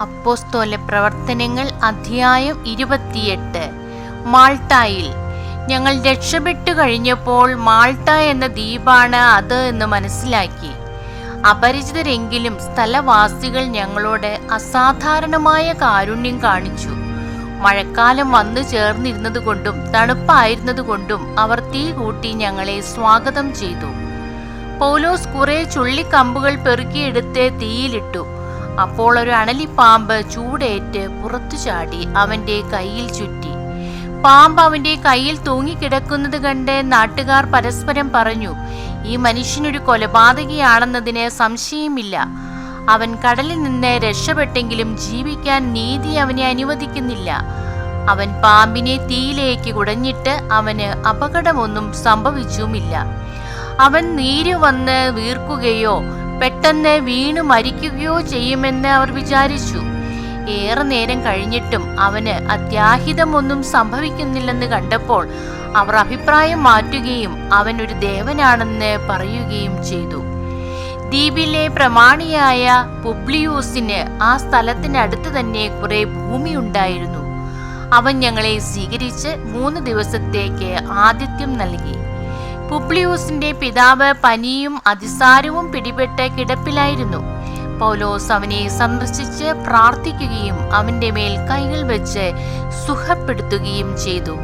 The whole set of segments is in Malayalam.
അപ്പോസ്തോല പ്രവർത്തനങ്ങൾ അധ്യായം ഇരുപത്തിയെട്ട്. മാൾട്ടായിൽ ഞങ്ങൾ രക്ഷപ്പെട്ടു കഴിഞ്ഞപ്പോൾ മാൾട്ട എന്ന ദ്വീപാണ് അത് എന്ന് മനസ്സിലാക്കി. അപരിചിതരെങ്കിലും സ്ഥലവാസികൾ ഞങ്ങളോട് അസാധാരണമായ കാരുണ്യം കാണിച്ചു. മഴക്കാലം വന്നു ചേർന്നിരുന്നതുകൊണ്ടും തണുപ്പായിരുന്നതുകൊണ്ടും അവർ തീ കൂട്ടി ഞങ്ങളെ സ്വാഗതം ചെയ്തു. പൗലോസ് കുറെ ചുള്ളിക്കമ്പുകൾ പെറുക്കിയെടുത്ത് തീയിലിട്ടു. അപ്പോൾ ഒരു അണലിപ്പാമ്പ് ചൂടേറ്റ് പുറത്തു ചാടി അവന്റെ കയ്യിൽ ചുറ്റി. പാമ്പ് അവന്റെ കയ്യിൽ തൂങ്ങിക്കിടക്കുന്നത് കണ്ട് നാട്ടുകാർ പരസ്പരം പറഞ്ഞു ഈ മനുഷ്യനൊരു കൊലപാതകയാണെന്നതിന് സംശയമില്ല. അവൻ കടലിൽ നിന്ന് രക്ഷപ്പെട്ടെങ്കിലും ജീവിക്കാൻ നീതി അവനെ അനുവദിക്കുന്നില്ല. അവൻ പാമ്പിനെ തീയിലേക്ക് കുടഞ്ഞിട്ട് അവന് അപകടമൊന്നും സംഭവിച്ചുമില്ല. അവൻ നീര് വന്ന് വീർക്കുകയോ പെട്ടെന്ന് വീണു മരിക്കുകയോ ചെയ്യുമെന്ന് അവർ വിചാരിച്ചു. ഏറെ നേരം കഴിഞ്ഞിട്ടും അവന് അത്യാഹിതമൊന്നും സംഭവിക്കുന്നില്ലെന്ന് കണ്ടപ്പോൾ അവർ അഭിപ്രായം മാറ്റുകയും അവൻ ഒരു ദേവനാണെന്ന് പറയുകയും ചെയ്തു. ദ്വീപിലെ പ്രമാണിയായ പുബ്ലിയൂസിന് ആ സ്ഥലത്തിനടുത്ത് തന്നെ കുറെ ഭൂമി ഉണ്ടായിരുന്നു അവൻ ഞങ്ങളെ സ്വീകരിച്ച് മൂന്ന് ദിവസത്തേക്ക് ആതിഥ്യം നൽകി. പുബ്ലിയൂസിന്റെ പിതാവ് പനിയും അതിസാരവും പിടിപെട്ട് കിടപ്പിലായിരുന്നു. പൗലോസ് അവനെ സന്ദർശിച്ച് പ്രാർത്ഥിക്കുകയും അവന്റെ മേൽ കൈകൾ വെച്ച് സുഖപ്പെടുത്തുകയും ചെയ്തു.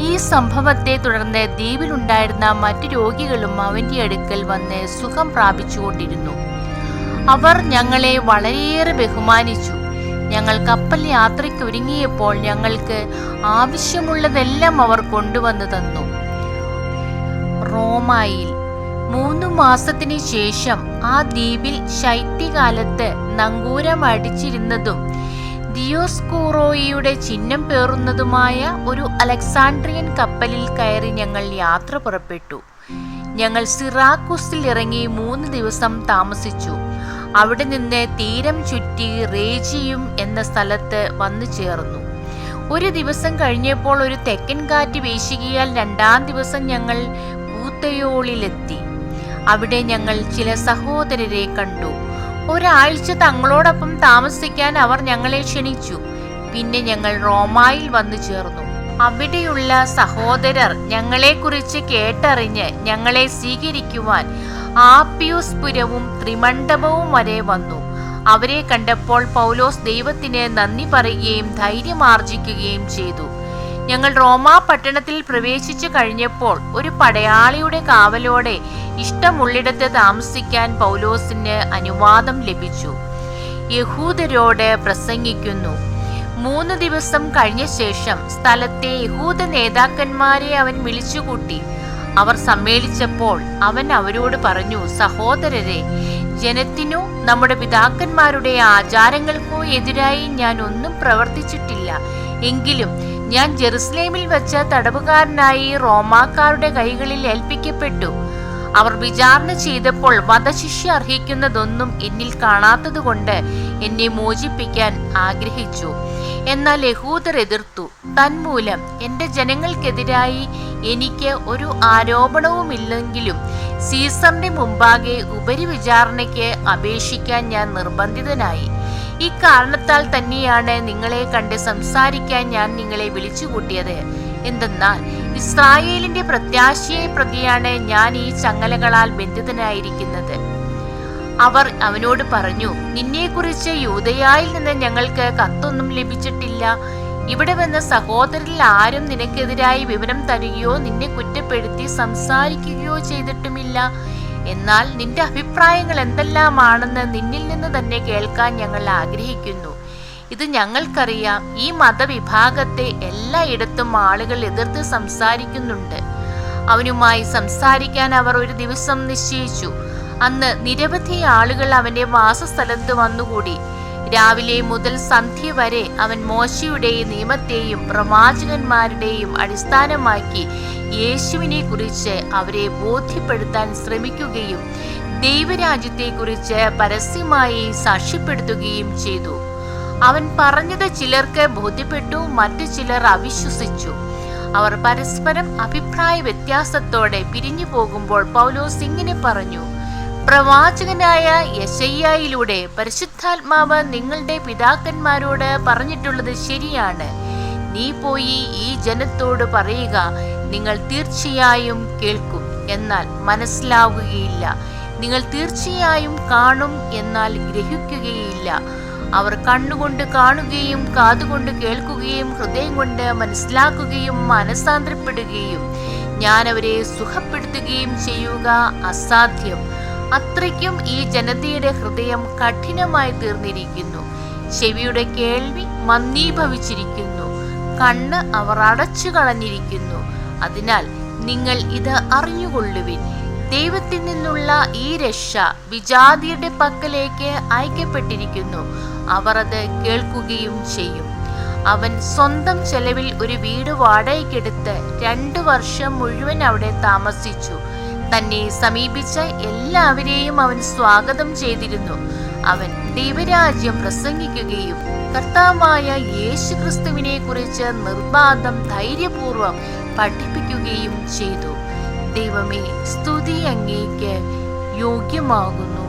ഈ സംഭവത്തെ തുടർന്ന് ദ്വീപിലുണ്ടായിരുന്ന മറ്റു രോഗികളും അവന്റെ അടുക്കൽ വന്ന് സുഖം പ്രാപിച്ചുകൊണ്ടിരുന്നു. അവർ ഞങ്ങളെ വളരെയേറെ ബഹുമാനിച്ചു. ഞങ്ങൾ കപ്പൽ യാത്രയ്ക്ക് ഒരുങ്ങിയപ്പോൾ ഞങ്ങൾക്ക് ആവശ്യമുള്ളതെല്ലാം അവർ കൊണ്ടുവന്നു തന്നു. റോമായിൽ. മൂന്നു മാസത്തിന് ശേഷം ആ ദ്വീപിൽ ശൈത്യകാലത്ത് നങ്കൂരം അടിച്ചിരുന്നതും ദിയോസ്കൂറോയിയുടെ ചിഹ്നം പേറുന്നതുമായ ഒരു അലക്സാണ്ട്രിയൻ കപ്പലിൽ കയറി ഞങ്ങൾ യാത്ര പുറപ്പെട്ടു. ഞങ്ങൾ സിറാക്കുസിൽ ഇറങ്ങി മൂന്ന് ദിവസം താമസിച്ചു. അവിടെ നിന്ന് തീരം ചുറ്റി റേജിയും എന്ന സ്ഥലത്ത് വന്നു ചേർന്നു. ഒരു ദിവസം കഴിഞ്ഞപ്പോൾ ഒരു തെക്കൻ കാറ്റ് വീശുകയാൽ രണ്ടാം ദിവസം ഞങ്ങൾ ഊത്തയോളിലെത്തി അവിടെ ഞങ്ങൾ ചില സഹോദരരെ കണ്ടു. ഒരാഴ്ച തങ്ങളോടൊപ്പം താമസിക്കാൻ അവർ ഞങ്ങളെ ക്ഷണിച്ചു. പിന്നെ ഞങ്ങൾ റോമായിൽ വന്നു ചേർന്നു. അവിടെയുള്ള സഹോദരർ ഞങ്ങളെക്കുറിച്ച് കേട്ടറിഞ്ഞ് ഞങ്ങളെ സ്വീകരിക്കുവാൻ ആപ്യൂസ്പുരവും ത്രിമണ്ഡപവും വരെ വന്നു. അവരെ കണ്ടപ്പോൾ പൗലോസ് ദൈവത്തിന് നന്ദി പറയുകയും ധൈര്യമാർജിക്കുകയും ചെയ്തു. ഞങ്ങൾ റോമാ പട്ടണത്തിൽ പ്രവേശിച്ചു കഴിഞ്ഞപ്പോൾ ഒരു പടയാളിയുടെ കാവലോടെ ഇഷ്ടമുള്ളിടത്ത് താമസിക്കാൻ പൗലോസിന് അനുവാദം ലഭിച്ചു. യഹൂദരോട് പ്രസംഗിക്കുന്നു. മൂന്ന് ദിവസം കഴിഞ്ഞ ശേഷം സ്ഥലത്തെ യഹൂദ നേതാക്കന്മാരെ അവൻ വിളിച്ചുകൂട്ടി. അവർ സമ്മേളിച്ചപ്പോൾ അവൻ അവരോട് പറഞ്ഞു സഹോദരരെ ജനത്തിനോ നമ്മുടെ പിതാക്കന്മാരുടെ ആചാരങ്ങൾക്കോ എതിരായി ഞാൻ ഒന്നും പ്രവർത്തിച്ചിട്ടില്ല. എങ്കിലും ഞാൻ ജെറുസലേമിൽ വെച്ച തടവുകാരനായി റോമാക്കാരുടെ കൈകളിൽ ഏൽപ്പിക്കപ്പെട്ടു. അവർ വിചാരണ ചെയ്തപ്പോൾ വധശിക്ഷ അർഹിക്കുന്നതൊന്നും എന്നിൽ കാണാത്തതുകൊണ്ട് എന്നെ മോചിപ്പിക്കാൻ ആഗ്രഹിച്ചു. എന്നാൽ യഹൂദർ എതിർത്തു. തന്മൂലം എന്റെ ജനങ്ങൾക്കെതിരായി എനിക്ക് ഒരു ആരോപണവുമില്ലെങ്കിലും സീസറിന്റെ മുമ്പാകെ ഉപരി വിചാരണയ്ക്ക് അപേക്ഷിക്കാൻ ഞാൻ നിർബന്ധിതനായി. ഈ കാരണത്താൽ തന്നെയാണ് നിങ്ങളെ കണ്ട് സംസാരിക്കാൻ ഞാൻ നിങ്ങളെ വിളിച്ചുകൂട്ടിയത്. എന്തെന്നാൽ ഇസ്രായേലിന്റെ പ്രത്യാശയെ പ്രതിയാണ് ഞാൻ ഈ ചങ്ങലകളാൽ ബന്ധിതനായിരിക്കുന്നത്. അവർ അവനോട് പറഞ്ഞു നിന്നെക്കുറിച്ച് യൂതയായിൽ നിന്ന് ഞങ്ങൾക്ക് കത്തൊന്നും ലഭിച്ചിട്ടില്ല. ഇവിടെ വന്ന സഹോദരിൽ ആരും നിനക്കെതിരായി വിവരം തരികയോ നിന്നെ കുറ്റപ്പെടുത്തി സംസാരിക്കുകയോ ചെയ്തിട്ടുമില്ല. എന്നാൽ നിന്റെ അഭിപ്രായങ്ങൾ എന്തെല്ലാമാണെന്ന് നിന്നിൽ നിന്ന് തന്നെ കേൾക്കാൻ ഞങ്ങൾ ആഗ്രഹിക്കുന്നു. ഇത് ഞങ്ങൾക്കറിയാം. ഈ മതവിഭാഗത്തെ എല്ലായിടത്തും ആളുകൾ എതിർത്ത് സംസാരിക്കുന്നുണ്ട്. അവനുമായി സംസാരിക്കാൻ അവർ ഒരു ദിവസം നിശ്ചയിച്ചു. അന്ന് നിരവധി ആളുകൾ അവന്റെ വാസസ്ഥലത്ത് വന്നുകൂടി. രാവിലെ മുതൽ സന്ധ്യ വരെ അവൻ മോശയുടെയും നിയമത്തെയും പ്രവാചകന്മാരുടെയും അടിസ്ഥാനമാക്കി യേശുവിനെ കുറിച്ച് അവരെ ബോധ്യപ്പെടുത്താൻ ശ്രമിക്കുകയും ദൈവരാജ്യത്തെക്കുറിച്ച് പരസ്യമായി സാക്ഷ്യപ്പെടുത്തുകയും ചെയ്തു. അവൻ പറഞ്ഞത് ചിലർക്ക് ബോധ്യപ്പെട്ടു മറ്റു ചിലർ അവിശ്വസിച്ചു. അവർ പരസ്പരം അഭിപ്രായ വ്യത്യാസത്തോടെ പിരിഞ്ഞു പോകുമ്പോൾ പൗലോസ് ഇങ്ങനെ പറഞ്ഞു പ്രവാചകനായ യശയ്യായിലൂടെ പരിശുദ്ധാത്മാവ് നിങ്ങളുടെ പിതാക്കന്മാരോട് പറഞ്ഞിട്ടുള്ളത് ശരിയാണ്. നീ പോയി ഈ ജനത്തോട് പറയുക നിങ്ങൾ തീർച്ചയായും കേൾക്കും എന്നാൽ മനസ്സിലാവുകയില്ല. നിങ്ങൾ തീർച്ചയായും കാണും എന്നാൽ ഗ്രഹിക്കുകയില്ല. അവർ കണ്ണുകൊണ്ട് കാണുകയും കാതുകൊണ്ട് കേൾക്കുകയും ഹൃദയം കൊണ്ട് മനസ്സിലാക്കുകയും മനസാന്തരപ്പെടുകയും ഞാൻ അവരെ സുഖപ്പെടുത്തുകയും ചെയ്യുക അസാധ്യം. അത്രയ്ക്കും ഈ ജനതയുടെ ഹൃദയം കഠിനമായി തീർന്നിരിക്കുന്നു. ചെവിയുടെ കേൾവി മന്ദീഭവിച്ചിരിക്കുന്നു. കണ്ണ് അവർ അടച്ചു കളഞ്ഞിരിക്കുന്നു. അതിനാൽ നിങ്ങൾ ഇത് അറിഞ്ഞുകൊള്ളുവിൻ. ദൈവത്തിൽ നിന്നുള്ള ഈ രക്ഷ വിജാതിയുടെ പക്കലേക്ക് അയക്കപ്പെട്ടിരിക്കുന്നു. അവർ അത് കേൾക്കുകയും ചെയ്യും. അവൻ സ്വന്തം ചെലവിൽ ഒരു വീട് വാടകയ്ക്കെടുത്ത് രണ്ടു വർഷം മുഴുവൻ അവിടെ താമസിച്ചു. തന്നെ സമീപിച്ച എല്ലാവരെയും അവൻ സ്വാഗതം ചെയ്തിരുന്നു. അവൻ ദൈവരാജ്യം പ്രസംഗിക്കുകയും കർത്താവായ യേശു ക്രിസ്തുവിനെ കുറിച്ച് നിർബാധം ധൈര്യപൂർവം പഠിപ്പിക്കുകയും ചെയ്തു. ദൈവമേ സ്തുതി അങ്ങേക്ക് യോഗ്യമാകുന്നു.